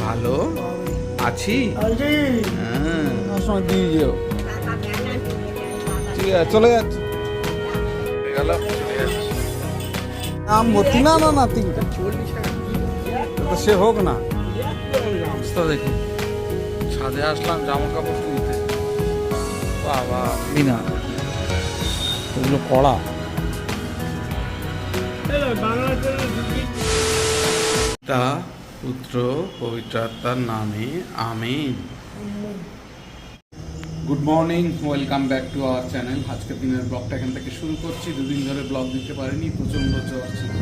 ভালো। আছি। হ্যাঁ। দিয়ে যেও। ঠিক আছে চলে যাচ্ছে। ভর্তি না না তো সে হোক না। অবস্থা দেখুন। ছাদে আসলাম জামা কাপড় তুলতে। বাবা বিনা। এগুলো কড়া। পিতা পুত্র পবিত্র আত্মার নামে আমিন। Good morning welcome back to our channel আজকের দিনের ব্লগটা এখান থেকে শুরু করছি। দুদিন ধরে ব্লগ দিতে পারিনি প্রচণ্ড জ্বর ছিল।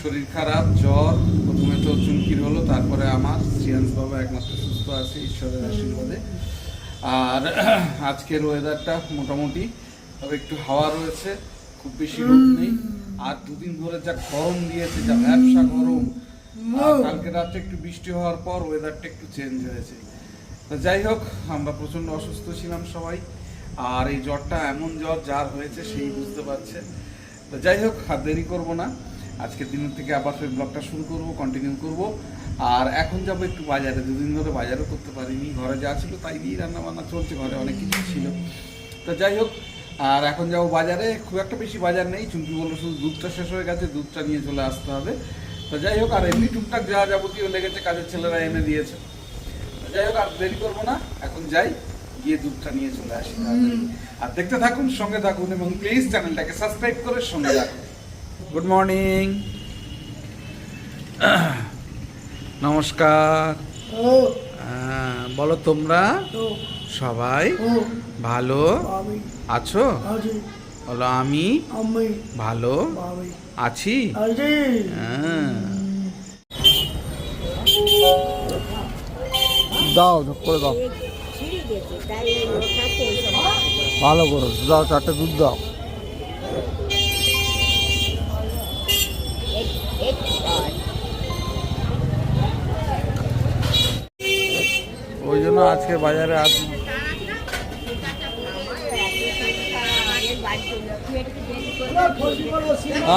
শরীর খারাপ জ্বর প্রথমে তো চুমকির হলো তারপরে আমার সিয়ান্স বাবা একমাত্র সুস্থ আছে ঈশ্বরের আশীর্বাদে। আর আজকের ওয়েদারটা মোটামুটি তবে একটু হাওয়া রয়েছে খুব বেশি রোদ নেই। আর দুদিন ধরে যা গরম দিয়েছে যা ব্যবসা গরম কালকে রাতে একটু বৃষ্টি হওয়ার পর ওয়েদারটা একটু চেঞ্জ হয়েছে। তো যাই হোক, আমরা প্রচণ্ড অসুস্থ ছিলাম সবাই, আর এই জ্বরটা এমন জ্বর যার হয়েছে সেই বুঝতে পারছে। তো যাই হোক, আর দেরি করব না। আজকের দিনের থেকে আবার সেই ব্লগটা শুরু করব কন্টিনিউ করব। আর এখন যাব একটু বাজারে, দুদিন ধরে বাজারও করতে পারিনি, ঘরে যা ছিল তাই দিয়ে রান্না বান্না চলছে, ঘরে অনেক কিছু ছিল। তো যাই হোক, আর এখন যাব বাজারে, খুব একটা বেশি বাজার নেই, চুমকি বলল শুধু দুধটা শেষ হয়ে গেছে, দুধটা নিয়ে চলে আসতে হবে। তো যাই হোক আর এমনি টুকটাক যা যাবতীয় লেগেছে কাজের ছেলেরা এনে দিয়েছে। যাই হোক আর দেরি করব না এখন যাই গিয়ে দুধটা নিয়ে চলে আসি আর দেখতে থাকুন সঙ্গে থাকুন এবং প্লিজ চ্যানেলটাকে সাবস্ক্রাইব করে সঙ্গে রাখুন গুড মর্নিং নমস্কার। আহ, বলো তোমরা? সবাই ভালো আছি। বলো আমি আমি ভালো আছি? হ্যাঁ। দাও করে দাও। ভালো করো দাও চারটে দুধ দাও। আর ওই জন্য আজকে বাজারে আস আমার আগের বাড়ি চলে তুই একটু দেরি করে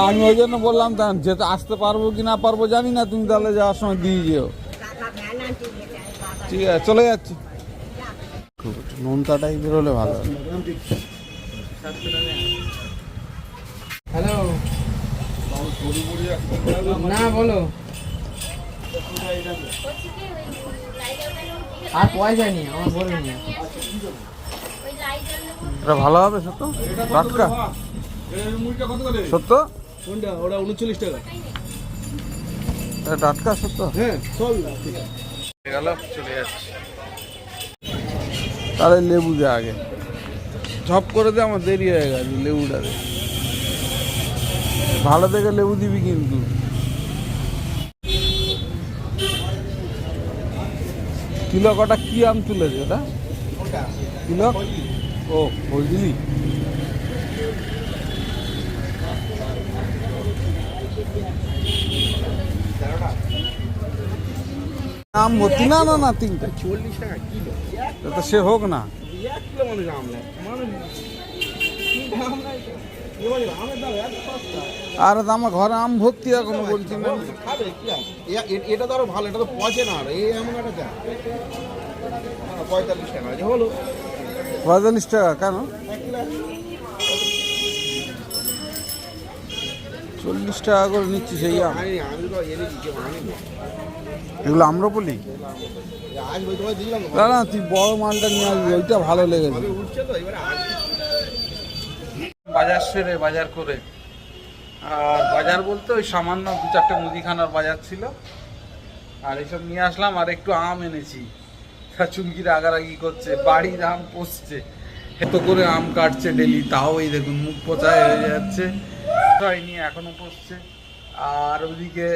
আমি ওই জন্য বললাম তা যেতে আসতে পারব কি না পারব জানি না তুমি তাহলে যাওয়ার সময় দিয়ে যেও। ঠিক আছে চলে যাচ্ছি। খুব একটু নোনতা টাইপের হলে ভালো। হ্যালো। না বলো। আর পয়সা নেই আমার বলে নি। এটা ভালো হবে সত্য? টাটকা সত্য? কোনটা? ওটা উনচল্লিশ টাকা। এটা টাটকা সত্য? হ্যাঁ চল গেল চলে যাচ্ছি। তাহলে লেবু দে আগে। ঝপ করে দে আমার দেরি হয়ে গেছে লেবুটা দে। ভালো দেখে লেবু দিবি কিন্তু। কিলো কটা কি আম তুলেছে ওটা কিলো? ও বুঝলি আম ভর্তি না না না, তিনটে? চল্লিশ টাকা কিলো তা সে হোক না। আম নেয় আর আমার ঘরে আম ভর্তি এখনও বলছি না। আম এটা তো আরও ভালো, এটা তো পচে না আর এই একটা চা পঁয়তাল্লিশ টাকা হলো। পঁয়তাল্লিশ টাকা, কেন? চল্লিশ টাকা করে নিচ্ছি সেই আম। এগুলো আম্রপলি? না না, তুই বড় মালটা নিয়ে আসবি, ওইটা ভালো লেগেছে। বাজার সেরে বাজার করে। আর বাজার বলতে ওই সামান্য দু চারটে মুদিখানার বাজার ছিল। আর এইসব নিয়ে আসলাম, আর একটু আম এনেছি। তা চুমকির আগারাগি করছে, বাড়ির আম পচছে এত করে আম কাটছে ডেলি তাও এই দেখুন মুখ পচায় হয়ে যাচ্ছে। হয়নি এখনও পচছে আর ওইদিকে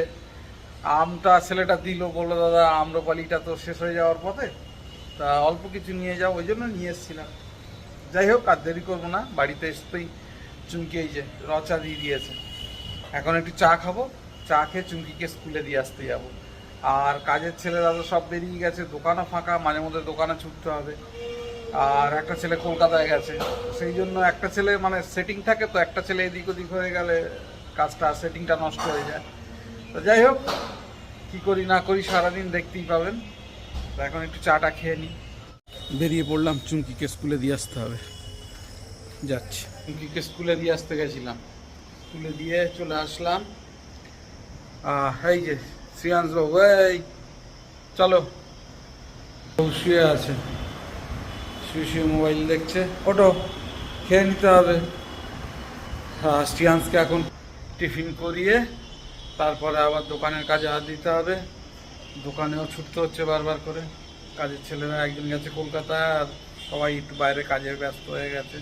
আমটা ছেলেটা দিল, বলল, দাদা, আম্রপালিটা তো শেষ হয়ে যাওয়ার পথে। তা অল্প কিছু নিয়ে যাও, ওই জন্য নিয়ে এসেছিলাম। যাই হোক, আর দেরি করব না, বাড়িতে আসতেই চুমকি এই যে রচা দিয়ে দিয়েছে। এখন একটু চা খাব, চা খেয়ে চুমকিকে স্কুলে দিয়ে আসতে যাব। আর কাজের ছেলেরা তো সব বেরিয়ে গেছে দোকানও ফাঁকা মাঝে মধ্যে দোকানে ছুটতে হবে। আর একটা ছেলে কলকাতায় গেছে সেই জন্য একটা ছেলে মানে সেটিং থাকে তো একটা ছেলে এদিক ওদিক হয়ে গেলে কাজটা সেটিংটা নষ্ট হয়ে যায়। তো যাই হোক কি করি না করি সারাদিন দেখতেই পাবেন। তো এখন একটু চাটা খেয়ে নিই। বেরিয়ে পড়লাম চুমকিকে স্কুলে দিয়ে আসতে হবে। যাচ্ছি। চুমকিকে স্কুলে দিয়ে আসতে গেছিলাম। স্কুলে দিয়ে চলে আসলাম। এই যে শ্রিয়াংশ বাবু, এই, চলো। শুয়ে আছে। শুয়ে শুয়ে মোবাইল দেখছে। ওটো খেয়ে নিতে হবে। শ্রিয়াংশকে এখন টিফিন করিয়ে তারপরে আবার দোকানের কাজে হাত দিতে হবে। দোকানেও ছুটতে হচ্ছে বারবার করে। কাজের ছেলেরা একজন গেছে কলকাতায় আর সবাই একটু বাইরে কাজে ব্যস্ত হয়ে গেছে।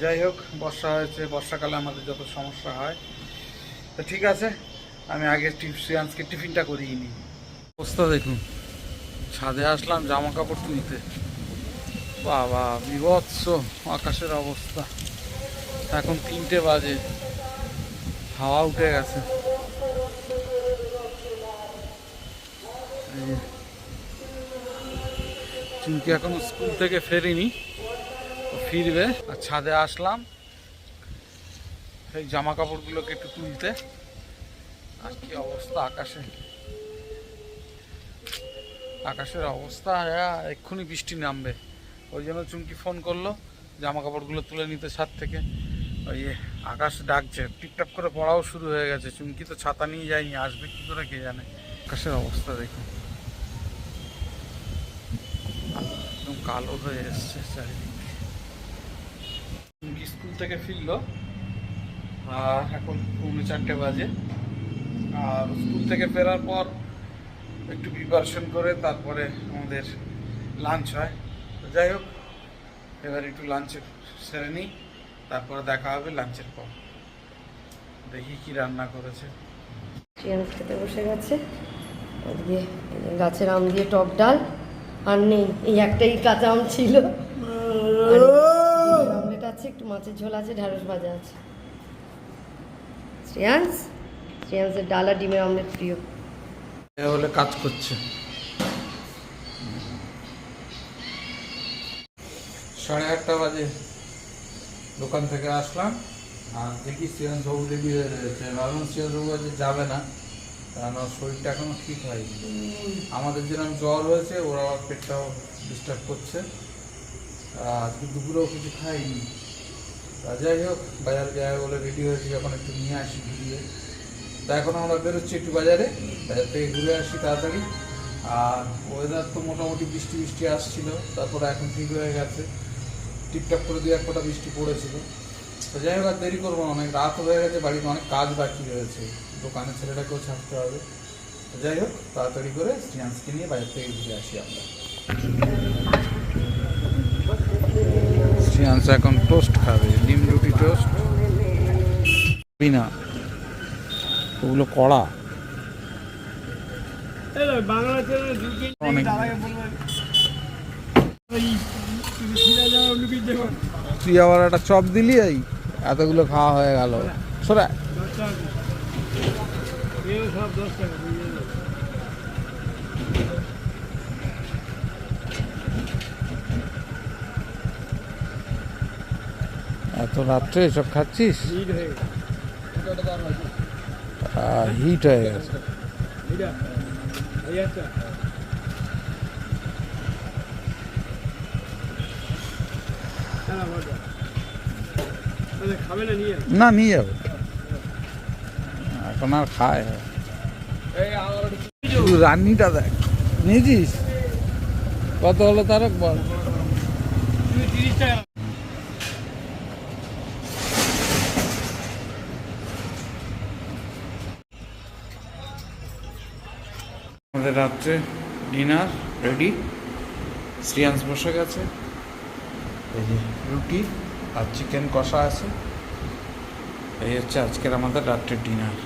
যাই হোক, বর্ষা হয়েছে। বর্ষাকালে আমাদের যত সমস্যা হয়। তো ঠিক আছে। আমি আগে শ্রেয়ান্সকে টিফিনটা করিয়ে নিই। অবস্থা দেখুন। ছাদে আসলাম জামা কাপড় তুলতে। বাবা, বিভৎস আকাশের অবস্থা। এখন তিনটে বাজে। হাওয়া উঠে গেছে। চুমকি এখনও স্কুল থেকে ফেরিনি ফিরবে। আর ছাদে আসলাম সেই জামা কাপড়গুলোকে একটু তুলতে। আর কি অবস্থা আকাশে আকাশের অবস্থা হ্যাঁ এক্ষুনি বৃষ্টি নামবে। ওই জন্য চুমকি ফোন করল জামা কাপড়গুলো তুলে নিতে ছাদ থেকে। ওই আকাশ ডাকছে টিপটাপ করে পড়াও শুরু হয়ে গেছে। চুমকি তো ছাতা নিয়ে যায়নি, আসবে কি করে কে জানে? আকাশের অবস্থা দেখুন। একদম কালো হয়ে এসছে চারিদিক। চুমকি স্কুল থেকে ফিরলো, আর এখন পৌনে চারটে বাজে। আর স্কুল থেকে ফেরার পর একটু প্রিপারেশন করে তারপরে আমাদের লাঞ্চ হয়। তো যাই হোক এবার একটু লাঞ্চের সেরে নিই তারপরে দেখা হবে লাঞ্চের পর। দেখি কি রান্না করেছে। চিকেন খেতে বসে গেছে। ওদিকে গাছের আম দিয়ে টক ডাল। আর নেই এই একটাই কাঁচা আম ছিল। অমলেট আছে একটু মাছের ঝোল আছে ঢ্যাঁড়স ভাজা আছে। শ্রেয়াংস শ্রেয়াংসের ডাল ডিমের অমলেট প্রিয়। হলে কাজ করছে। সাড়ে আটটা বাজে। দোকান থেকে আসলাম। আর দেখি শ্রীয়ান বাবু রেডি হয়ে রয়েছে ভাবলাম শ্রীয়ান বাবু আজ যাবে না। কারণ শরীরটা এখনও ঠিক হয়নি। আমাদের যেরকম জ্বর হয়েছে, ওরা পেটটাও ডিস্টার্ব করছে। আজকে দুপুরেও কিছু খাইনি। তা যাই হোক, বাজার যায় বলে রেডি হয়েছে যখন একটু নিয়ে আসি ঘুরিয়ে। তা এখন আমরা বেরোচ্ছি একটু বাজারে, বাজার থেকে ঘুরে আসি তাড়াতাড়ি। আর ওয়েদার তো মোটামুটি বৃষ্টি বৃষ্টি আসছিল, তারপরে এখন ঠিক হয়ে গেছে। টিপটাপ করে দিয়ে এক ফোঁটা বৃষ্টি পড়েছিল। তো যাই হোক, আর দেরি করব অনেক রাত হয়ে গেছে, বাড়িতে অনেক কাজ বাকি রয়েছে। দোকানের ছেলেটাকেও ছাড়তে হবে। তো যাই হোক, তাড়াতাড়ি করে শ্রিয়াংশকে নিয়ে বাজার থেকে ঘুরে আসি আমরা। এখন টোস্ট খাবে, ডিম রুটি টোস্ট না ওগুলো কড়া। তুই আবার একটা চপ দিলি এই? এতগুলো খাওয়া হয়ে গেল। সোরা। এত রাত্রে এসব খাচ্ছিস? হিট হয়ে গেছে না, নিয়ে যাবে। এখন আর খায় রান্নিটা দেখ। নিয়েছিস? কত হলো তারক বল তুমি তিরিশ টাকা আমাদের রাত্রে ডিনার রেডি শ্রিয়াংশ বসে গেছে। এই যে রুটি আর চিকেন কষা আছে। এই হচ্ছে আজকের আমাদের রাত্রের ডিনার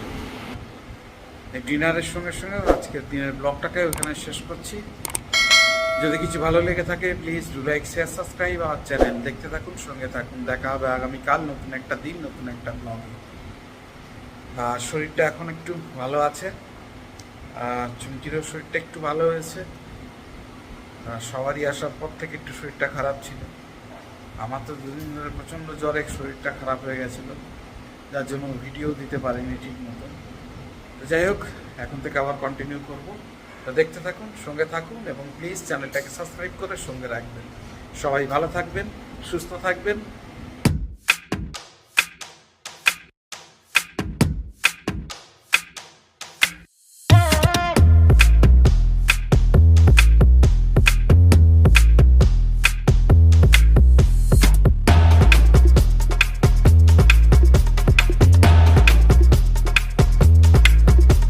এই ডিনারের সঙ্গে সঙ্গে আজকের দিনের ব্লগটাকে ওখানে শেষ করছি। যদি কিছু ভালো লেগে থাকে please do like share subscribe আমার চ্যানেল দেখতে থাকুন সঙ্গে থাকুন। দেখা হবে আগামীকাল নতুন একটা দিন নতুন একটা ব্লগে আর শরীরটা এখন একটু ভালো আছে। আর চুমকিরও শরীরটা একটু ভালো হয়েছে। সবারই আসার পর থেকে একটু শরীরটা খারাপ ছিল। আমার তো দুদিন ধরে প্রচণ্ড জ্বরে শরীরটা খারাপ হয়ে গেছিল। যার জন্য ভিডিও দিতে পারিনি ঠিক মতো তো যাই হোক, এখন থেকে আবার কন্টিনিউ করব। তো দেখতে থাকুন, সঙ্গে থাকুন এবং প্লিজ চ্যানেলটাকে সাবস্ক্রাইব করে সঙ্গে রাখবেন। সবাই ভালো থাকবেন, সুস্থ থাকবেন।